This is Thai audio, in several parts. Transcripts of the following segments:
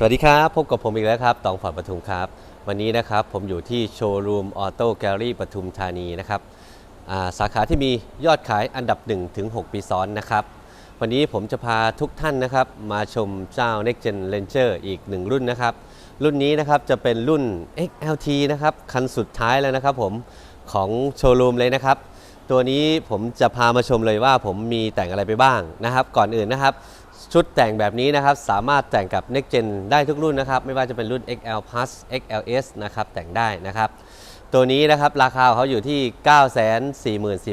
สวัสดีครับ พบกับผมอีกแล้วครับ ตองฝอดปทุมครับ วันนี้นะครับผมอยู่ที่โชว์รูมออโต้แกลลี่ปทุมธานีนะครับาสาขาที่มียอดขายอันดับ 1 ถึง 6 ปีซ้อนนะครับ วันนี้ผมจะพาทุกท่านนะครับ มาชมเจ้า Next Gen Ranger อีก 1 รุ่นนะครับ รุ่นนี้นะครับจะเป็นรุ่น XLT นะครับ คันสุดท้ายแล้วนะครับผมของโชว์รูมเลยนะครับ ตัวนี้ผมจะพามาชมเลยว่าผมมีแต่งอะไรไปบ้างนะครับ ก่อนอื่นนะครับ ชุดแต่งแบบนี้นะครับ สามารถแต่งกับ Next Gen ได้ทุกรุ่นนะครับ ไม่ว่าจะเป็นรุ่น XL Plus XLS นะครับแต่งได้นะครับ ตัวนี้นะครับราคาเขาอยู่ที่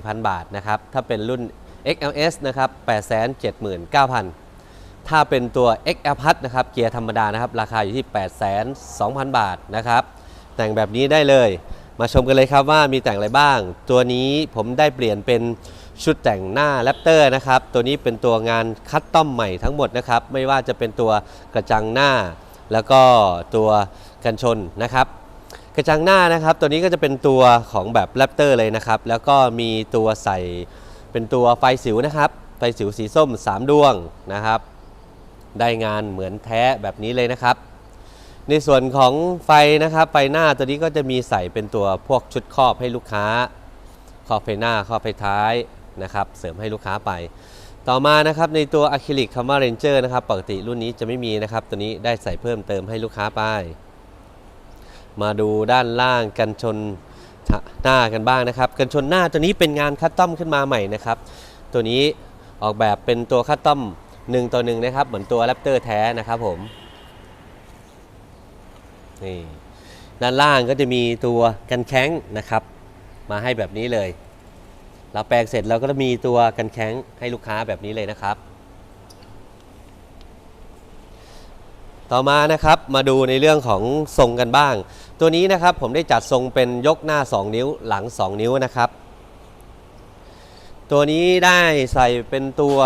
944,000 บาทนะครับ ถ้าเป็นรุ่น XLS นะครับ 879,000 ถ้าเป็นตัว XL Plus นะครับเกียร์ธรรมดานะครับ ราคาอยู่ที่82,000 บาทนะครับ แต่งแบบนี้ได้เลย มาชมกันเลยครับว่ามีแต่งอะไรบ้าง ตัวนี้ผมได้เปลี่ยนเป็นชุดแต่งหน้าแรปเตอร์นะครับ ตัวนี้เป็นตัวงานคัสตอมใหม่ทั้งหมดนะครับ ไม่ว่าจะเป็นตัวกระจังหน้า แล้วก็ตัวกันชนนะครับ กระจังหน้านะครับ ตัวนี้ก็จะเป็นตัวของแบบแรปเตอร์เลยนะครับ แล้วก็มีตัวใส่เป็นตัวไฟสิวนะครับ ไฟสิวสีส้ม 3 ดวงนะครับ ได้งานเหมือนแท้แบบนี้เลยนะครับ ในส่วนของไฟนะครับไฟหน้าตัวนี้ก็จะมีใส่เป็นตัวพวกชุดครอบให้ลูกค้าครอบไฟหน้าครอบไฟท้ายนะครับเสริมให้ลูกค้าไป ต่อมานะครับในตัวอะคริลิกคามาเรนเจอร์นะครับปกติรุ่นนี้จะไม่มีนะครับ ตัวนี้ได้ใส่เพิ่มเติมให้ลูกค้าไป มาดูด้านล่างกันชนหน้ากันบ้างนะครับ กันชนหน้าตัวนี้เป็นงานคัสตอมขึ้นมาใหม่นะครับ ตัวนี้ออกแบบเป็นตัวคัสตอม1ต่อ1นะครับเหมือนตัวแรปเตอร์แท้นะครับผม นี่ด้านล่างก็จะมีตัวกันแข้งนะครับ มาให้แบบนี้เลยเราแปลงเสร็จเราก็จะมีตัวกันแข้งให้ลูกค้าแบบนี้เลยนะครับ ต่อมานะครับมาดูในเรื่องของทรงกันบ้าง ตัวนี้นะครับผมได้จัดทรงเป็นยกหน้า 2 นิ้วหลัง 2 นิ้วนะครับ ตัวนี้ได้ใส่เป็นตัว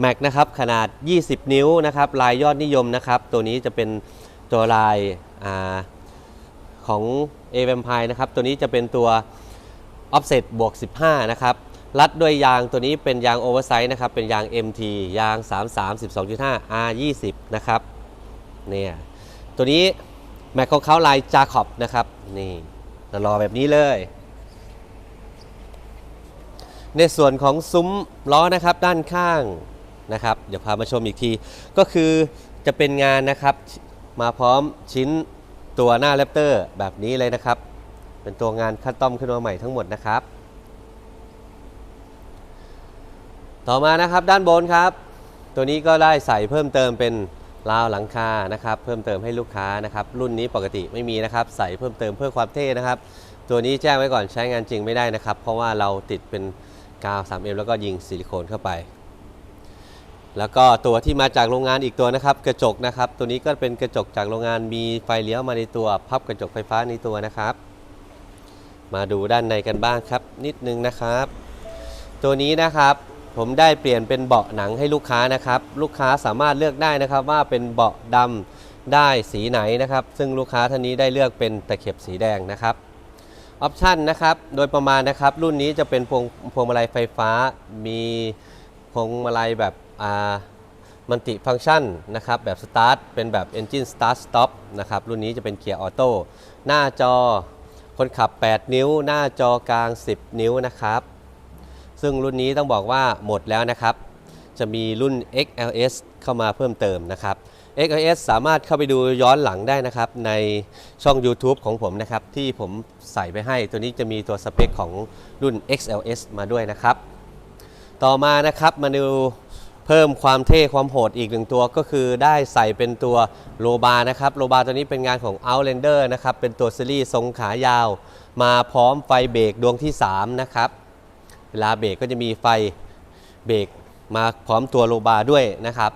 แม็กนะครับขนาด 20 นิ้วนะครับลายยอดนิยมนะครับ ตัวนี้จะเป็นตัวลาย อของ a v a m p i r e นะครับ ตัวนี้จะเป็นตัว offset บวก 15 นะครับ รัดด้วยยางตัวนี้เป็นยางโอเวอร์ไซส์นะครับ เป็นยาง MT ยาง 33 12.5 R 20 นะครับ เนี่ย ตัวนี้แม็กของเขาลายจาคอบนะครับ นี่รอแบบนี้เลย ในส่วนของซุ้มล้อนะครับด้านข้างนะครับ เดี๋ยวพามาชมอีกที ก็คือจะเป็นงานนะครับ มาพร้อมชิ้นตัวหน้าแรปเตอร์แบบนี้เลยนะครับ เป็นตัวงานคัสตอมขึ้นมาใหม่ทั้งหมดนะครับ ต่อมานะครับด้านบนครับ ตัวนี้ก็ได้ใส่เพิ่มเติมเป็นราวหลังคานะครับ เพิ่มเติมให้ลูกค้านะครับ รุ่นนี้ปกติไม่มีนะครับ ใส่เพิ่มเติมเพื่อความเท่นะครับ ตัวนี้แจ้งไว้ก่อนใช้งานจริงไม่ได้นะครับ เพราะว่าเราติดเป็นกาว 3M แล้วก็ยิงซิลิโคนเข้าไป แล้วก็ตัวที่มาจากโรงงานอีกตัวนะครับ กระจกนะครับ ตัวนี้ก็เป็นกระจกจากโรงงานมีไฟเลี้ยวมาในตัวพับกระจกไฟฟ้าในตัวนะครับ มาดูด้านในกันบ้างครับ นิดนึงนะครับ ตัวนี้นะครับผมได้เปลี่ยนเป็นเบาะหนังให้ลูกค้านะครับ ลูกค้าสามารถเลือกได้นะครับว่าเป็นเบาะดำได้สีไหนนะครับ ซึ่งลูกค้าท่านนี้ได้เลือกเป็นตะเข็บสีแดงนะครับออปชันนะครับโดยประมาณนะครับ รุ่นนี้จะเป็นพวงพวงมาลัยไฟฟ้า มีพวงมาลัยแบบ มัลติฟังก์ชันนะครับแบบสตาร์ทเป็นแบบ Engine Start Stop นะครับรุ่นนี้จะเป็นเกียร์ออโต้หน้าจอคนขับ 8 นิ้ว หน้าจอกลาง 10 นิ้วนะครับ ซึ่งรุ่นนี้ต้องบอกว่าหมดแล้วนะครับ จะมีรุ่น XLS เข้ามาเพิ่มเติมนะครับ XLS สามารถเข้าไปดูย้อนหลังได้นะครับ ในช่อง YouTube ของผมนะครับ ที่ผมใส่ไปให้ตัวนี้จะมีตัวสเปคของรุ่น XLS มาด้วยนะครับ ต่อมานะครับมาดู พิ่มความเท่ความโหดอีกหนึ่งตัวก็คือได้ใส่เป็นตัวโลบานะครับโลบาตัวนี้เป็นงานของ Outlander นะครับเป็นตัวซีรีส์ทรงขายาว มาพร้อมไฟเบรกดวงที่ 3 นะครับ เวลาเบรกก็จะมีไฟเบรกมาพร้อมตัวโลบาด้วยนะครับ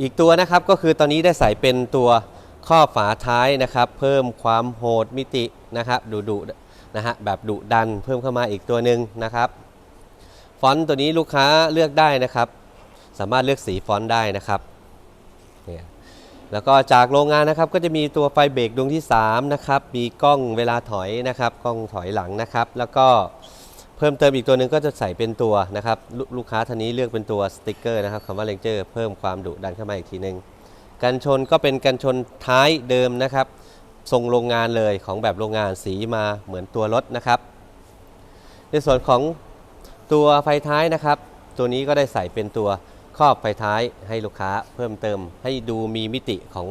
อีกตัวนะครับก็คือตอนนี้ได้ใส่เป็นตัวข้อฝาท้ายนะครับ เพิ่มความโหดมิตินะครับดุดุนะฮะแบบดุดันเพิ่มเข้ามาอีกตัวหนึ่งนะครับ ฟอนต์ตัวนี้ลูกค้าเลือกได้นะครับ สามารถเลือกสีฟอนต์ได้นะครับเนี่ยแล้วก็จากโรงงานนะครับก็จะมีตัวไฟเบรกดวงที่3นะครับมีกล้องเวลาถอยนะครับกล้องถอยหลังนะครับ แล้วก็เพิ่มเติมอีกตัวหนึ่งก็จะใส่เป็นตัวนะครับลลูกค้าท่านนี้เลือกเป็นตัวสติกเกอร์นะครับคำว่าเลนเจอร์เพิ่มความดุดันเข้ามาอีกทีหนึ่งกันชนก็เป็นกันชนท้ายเดิมนะครับทรงโรงงานเลยของแบบโรงงานสีมาเหมือนตัวรถนะครับ ในส่วนของ ตัวไฟท้ายนะครับ ตัวนี้ก็ได้ใส่เป็นตัวครอบไฟท้ายให้ลูกค้าเพิ่มเติมให้ดูมีมิติของ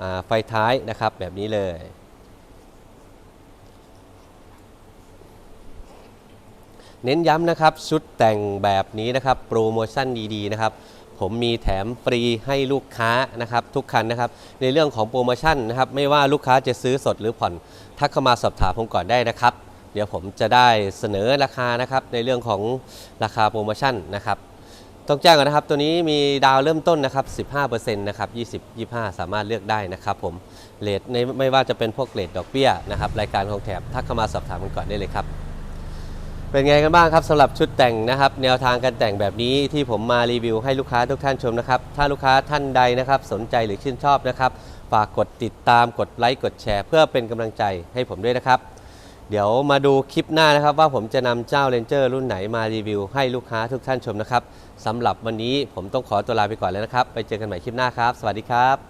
อไฟท้ายนะครับแบบนี้เลย เน้นย้ำนะครับชุดแต่งแบบนี้นะครับโปรโมชั่นดีๆนะครับผมมีแถมฟรีให้ลูกค้านะครับทุกคันนะครับในเรื่องของโปรโมชั่นนะครับไม่ว่าลูกค้าจะซื้อสดหรือผ่อนทักเข้ามาสอบถามผมก่อนได้นะครับ เดี๋ยวผมจะได้เสนอราคานะครับในเรื่องของราคาโปรโมชั่นนะครับต้องแจ้งก่อนนะครับ ตัวนี้มีดาวเริ่มต้นนะครับ 15%นะครับ 20 25 สามารถเลือกได้นะครับผมเลทในไม่ว่าจะเป็นพวกเลทดอกเบี้ยนะครับรายการของแถบทักเข้ามาสอบถามกันก่อนได้เลยครับ เป็นไงกันบ้างครับสำหรับชุดแต่งนะครับ แนวทางการแต่งแบบนี้ที่ผมมารีวิวให้ลูกค้าทุกท่านชมนะครับ ถ้าลูกค้าท่านใดนะครับ สนใจหรือชื่นชอบนะครับ ฝากกดติดตามกดไลค์กดแชร์ เพื่อเป็นกำลังใจให้ผมด้วยนะครับ เดี๋ยวมาดูคลิปหน้านะครับ ว่าผมจะนำเจ้าเลนเจอร์รุ่นไหนมารีวิวให้ลูกค้าทุกท่านชมนะครับสำหรับวันนี้ผมต้องขอตัวลาไปก่อนแล้วนะครับ ไปเจอกันใหม่คลิปหน้าครับ สวัสดีครับ